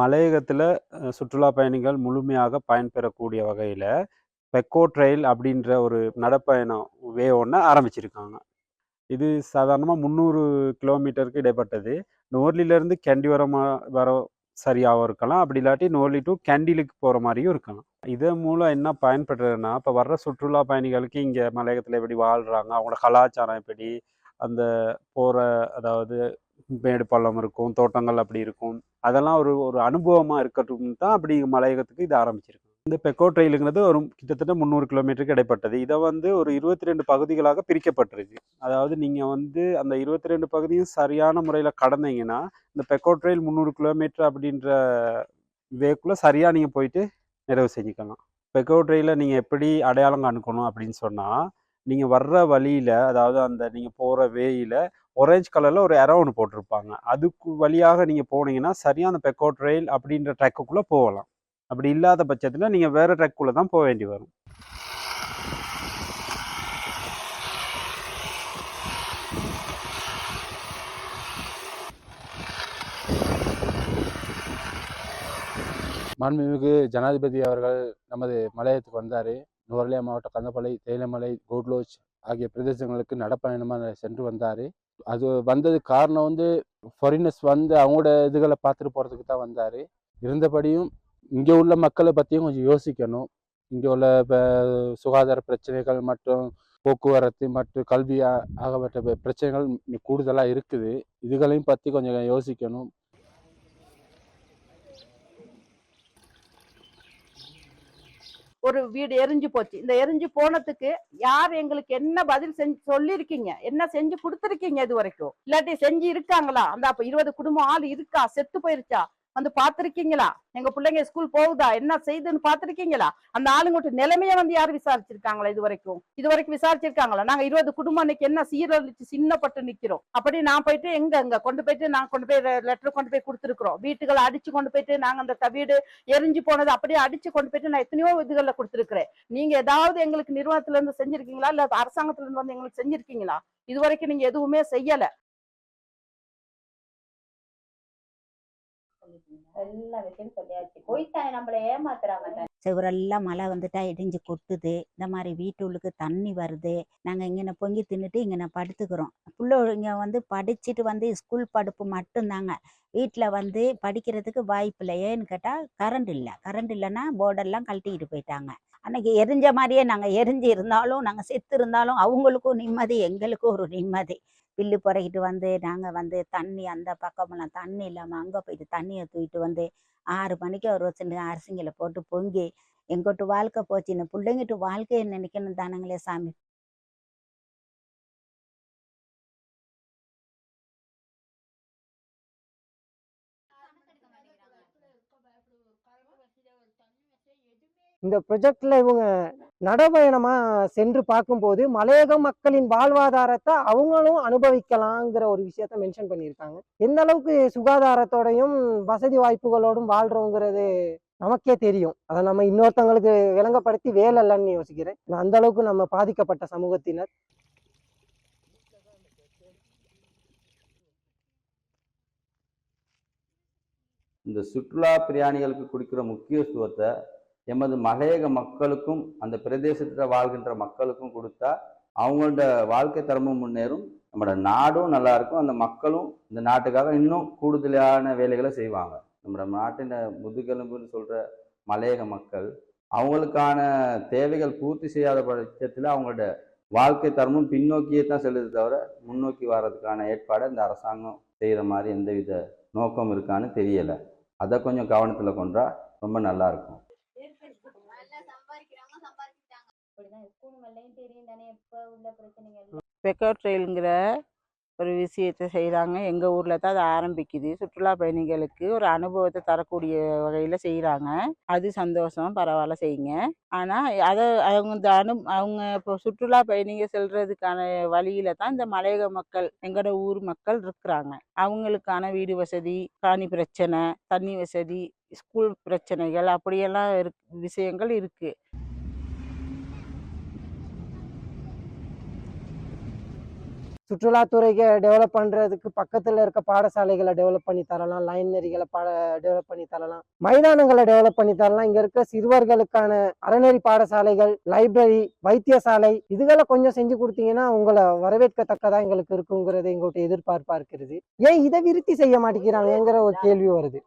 மலையகத்தில் சுற்றுலா பயணிகள் முழுமையாக பயன்பெறக்கூடிய வகையில் பெக்கோ ட்ரெயில் அப்படின்ற ஒரு நடைப்பயணம் வே ஒன்று ஆரம்பிச்சிருக்காங்க. இது சாதாரணமாக முந்நூறு கிலோமீட்டருக்கு இடைப்பட்டது. நோர்லிலேருந்து கேண்டி வர வர சரியாகவும் இருக்கலாம். அப்படி இல்லாட்டி நோர்லி டு கேண்டிலுக்கு போகிற மாதிரியும் இருக்கலாம். இதன் மூலம் என்ன பயன்படுறதுன்னா இப்போ வர்ற சுற்றுலா பயணிகளுக்கு இங்கே மலையகத்தில் எப்படி வாழ்கிறாங்க அவங்களோட கலாச்சாரம் எப்படி அந்த போகிற அதாவது மேடு பள்ளம் இருக்கும் தோட்டங்கள் அப்படி இருக்கும். அதெல்லாம் ஒரு ஒரு அனுபவமாக இருக்கட்டும் தான் அப்படி மலையகத்துக்கு இது ஆரம்பிச்சிருக்கு. இந்த பெக்கோ ட்ரெயிலுங்கிறது ஒரு கிட்டத்தட்ட முந்நூறு கிலோமீட்டருக்கு இடைப்பட்டது. இதை வந்து ஒரு இருபத்தி ரெண்டு பகுதிகளாக பிரிக்கப்பட்டிருக்கு. அதாவது நீங்கள் வந்து அந்த இருபத்தி ரெண்டு பகுதியும் சரியான முறையில் கடந்தீங்கன்னா இந்த பெக்கோ ட்ரெயில் முந்நூறு கிலோமீட்டர் அப்படின்ற வேக்குள்ளே சரியாக நீங்கள் போயிட்டு நிறைவு செஞ்சுக்கலாம். பெக்கோ ட்ரெயிலை நீங்கள் எப்படி அடையாளம் காணிக்கணும் அப்படின்னு சொன்னால் நீங்கள் வர்ற வழியில் அதாவது அந்த நீங்கள் போகிற வேயில் ஒரேஞ்ச் கலரில் ஒரு எரோ ஒன்று போட்டிருப்பாங்க. அதுக்கு வழியாக நீங்கள் போனீங்கன்னா சரியாக அந்த பெக்கோ ட்ரெயில் அப்படின்ற ட்ரெக்குக்குள்ளே போகலாம். அப்படி இல்லாத பட்சத்தில் நீங்கள் வேறு ட்ரெக்குள்ளே தான் போக வேண்டி வரும். மாண்புமிகு ஜனாதிபதி அவர்கள் நமது மலையத்துக்கு வந்தார். நுவரலியா மாவட்டம் கந்தப்பளை தேயிலைமலை கோட்லோச் ஆகிய பிரதேசங்களுக்கு நடப்பயணமாக சென்று வந்தார். அது வந்தது காரணம் வந்து ஃபாரினர்ஸ் வந்து அவங்களோட இதுகளை பார்த்துட்டு போகிறதுக்கு தான் வந்தார். இருந்தபடியும் இங்கே உள்ள மக்களை பற்றியும் கொஞ்சம் யோசிக்கணும். இங்கே உள்ள இப்போ சுகாதார பிரச்சனைகள் மற்றும் போக்குவரத்து மற்றும் கல்வி ஆகப்பட்ட பிரச்சனைகள் கூடுதலாக இருக்குது. இதுகளையும் பற்றி கொஞ்சம் யோசிக்கணும். ஒரு வீடு எரிஞ்சு போச்சு. இந்த எரிஞ்சு போனதுக்கு யார் எங்களுக்கு என்ன பதில் செஞ்சு சொல்லிருக்கீங்க என்ன செஞ்சு கொடுத்துருக்கீங்க இது வரைக்கும்? இல்லாட்டி செஞ்சு இருக்காங்களா அந்த அப்ப இருபது குடும்பம் ஆள் இருக்கா? செத்து போயிருச்சா? வந்து பாத்திருக்கீங்களா எங்க பிள்ளைங்க ஸ்கூல் போகுதா? என்ன செய்யுதுன்னு பாத்திருக்கீங்களா அந்த ஆளுங்கட்டு நிலைமைய வந்து யாரும் விசாரிச்சிருக்காங்களா இது வரைக்கும் இது வரைக்கும் விசாரிச்சிருக்காங்களா? நாங்க இருபது குடும்பம் அன்னைக்கு என்ன சீரழிச்சு சின்னப்பட்டு நிக்கிறோம். அப்படி நான் போயிட்டு எங்க அங்க கொண்டு போயிட்டு நான் கொண்டு போய் லெட்டர் கொண்டு போய் கொடுத்துருக்குறோம். வீட்டுகளை அடிச்சு கொண்டு போயிட்டு நாங்க அந்த வீடு எரிஞ்சு போனது அப்படியே அடிச்சு கொண்டு போயிட்டு நான் எத்தனையோ இதுகளில் கொடுத்துருக்குறேன். நீங்க ஏதாவது எங்களுக்கு நிறுவனத்துல இருந்து செஞ்சிருக்கீங்களா? இல்ல அரசாங்கத்துல இருந்து வந்து எங்களுக்கு செஞ்சிருக்கீங்களா? இது வரைக்கும் நீங்க எதுவுமே செய்யல. எல்லா விஷயம் சொல்லியாச்சு. போய்த்தானே நம்மள ஏமாத்துறாங்க சுவரெல்லாம் மழை வந்துட்டா இடிஞ்சு கொட்டுது. இந்த மாதிரி வீட்டுள்ளுக்கு தண்ணி வருது. நாங்கள் இங்கே பொங்கி தின்னுட்டு இங்கே படுத்துக்கிறோம். பிள்ளைங்க வந்து படிச்சுட்டு வந்து ஸ்கூல் படிப்பு மட்டும்தாங்க. வீட்டில் வந்து படிக்கிறதுக்கு வாய்ப்பு இல்லை. ஏன்னு கேட்டால் கரண்ட் இல்லை. கரண்ட் இல்லைன்னா போர்டெல்லாம் கழட்டிக்கிட்டு போயிட்டாங்க. அன்னைக்கு எரிஞ்ச மாதிரியே நாங்கள் எரிஞ்சு இருந்தாலும் நாங்கள் செத்து இருந்தாலும் அவங்களுக்கும் நிம்மதி எங்களுக்கும் ஒரு நிம்மதி. பில்லு பொறைக்கிட்டு வந்து நாங்கள் வந்து தண்ணி அந்த பக்கமெல்லாம் தண்ணி இல்லாமல் அங்கே போயிட்டு தண்ணியை தூக்கிட்டு வந்து ஆறு மணிக்கு ஒரு வச்சுட்டு அரிசிங்களை போட்டு பொங்கி எங்கிட்ட வாழ்க்கை போச்சு. இந்த பிள்ளைங்கிட்ட வாழ்க்கையை நினைக்கணும் தானுங்களே சாமி. இந்த ப்ரொஜெக்டில் இவங்க நடைபயணமாக சென்று பார்க்கும்போது மலையக மக்களின் வாழ்வாதாரத்தை அவங்களும் அனுபவிக்கலாங்கிற ஒரு விஷயத்த மென்ஷன் பண்ணியிருக்காங்க. எந்த அளவுக்கு சுகாதாரத்தோடையும் வசதி வாய்ப்புகளோடும் வாழ்றோங்கிறது நமக்கே தெரியும். அதை நம்ம இன்னொருத்தங்களுக்கு விளங்கப்படுத்தி வேலை இல்லைன்னு யோசிக்கிறேன். அந்த அளவுக்கு நம்ம பாதிக்கப்பட்ட சமூகத்தினர். இந்த சுற்றுலா பிரயாணிகளுக்கு கொடுக்கிற முக்கியத்துவத்தை எமது மலையக மக்களுக்கும் அந்த பிரதேசத்தில் வாழ்கின்ற மக்களுக்கும் கொடுத்தா அவங்களோட வாழ்க்கை தரமும் முன்னேறும். நம்மளோட நாடும் நல்லா இருக்கும். அந்த மக்களும் இந்த நாட்டுக்காக இன்னும் கூடுதலான வேலைகளை செய்வாங்க. நம்மளோட நாட்டின் முதுகெலும்புன்னு சொல்கிற மலையக மக்கள் அவங்களுக்கான தேவைகள் பூர்த்தி செய்யாத பட்சத்தில் அவங்களோட வாழ்க்கை தரமும் பின்னோக்கியே தான் செல்லுது தவிர முன்னோக்கி வர்றதுக்கான ஏற்பாடை இந்த அரசாங்கம் செய்கிற மாதிரி எந்தவித நோக்கம் இருக்கான்னு தெரியலை. அதை கொஞ்சம் கவனத்தில் கொண்டா ரொம்ப நல்லா இருக்கும் அப்படிதான் ஸ்கூல் மேலேயும் தெரியும் தானே எப்ப உள்ள பிரச்சனைகள் பெக்கோ ட்ரெயிலுங்கிற ஒரு விஷயத்தை செய்கிறாங்க எங்கள் ஊரில் தான் அது ஆரம்பிக்குது. சுற்றுலா பயணிகளுக்கு ஒரு அனுபவத்தை தரக்கூடிய வகையில் செய்கிறாங்க அது சந்தோஷம் பரவாயில்ல செய்யுங்க. ஆனால் அதை அவங்க இந்த அனு அவங்க இப்போ சுற்றுலா பயணிகள் செல்றதுக்கான வழியில தான் இந்த மலையக மக்கள் எங்களோட ஊர் மக்கள் இருக்கிறாங்க. அவங்களுக்கான வீடு வசதி காணி பிரச்சனை தண்ணி வசதி ஸ்கூல் பிரச்சனைகள் அப்படியெல்லாம் இரு விஷயங்கள் இருக்குது சுற்றுலாத்துறைக்கு டெவலப் பண்ணுறதுக்கு பக்கத்தில் இருக்க பாடசாலைகளை டெவலப் பண்ணி தரலாம். லைனரிகளை பாட டெவலப் பண்ணி தரலாம். மைதானங்களை டெவலப் பண்ணி தரலாம். இங்கே இருக்க சிறுவர்களுக்கான அறநெறி பாடசாலைகள் லைப்ரரி வைத்தியசாலை இதுகளை கொஞ்சம் செஞ்சு கொடுத்தீங்கன்னா உங்களை வரவேற்கத்தக்கதா எங்களுக்கு இருக்குங்கிறது எங்கள்கிட்ட எதிர்பார்ப்பாக இருக்கிறது. ஏன் இதை விருத்தி செய்ய மாட்டேங்கிறாங்கங்கிற ஒரு கேள்வி வருது.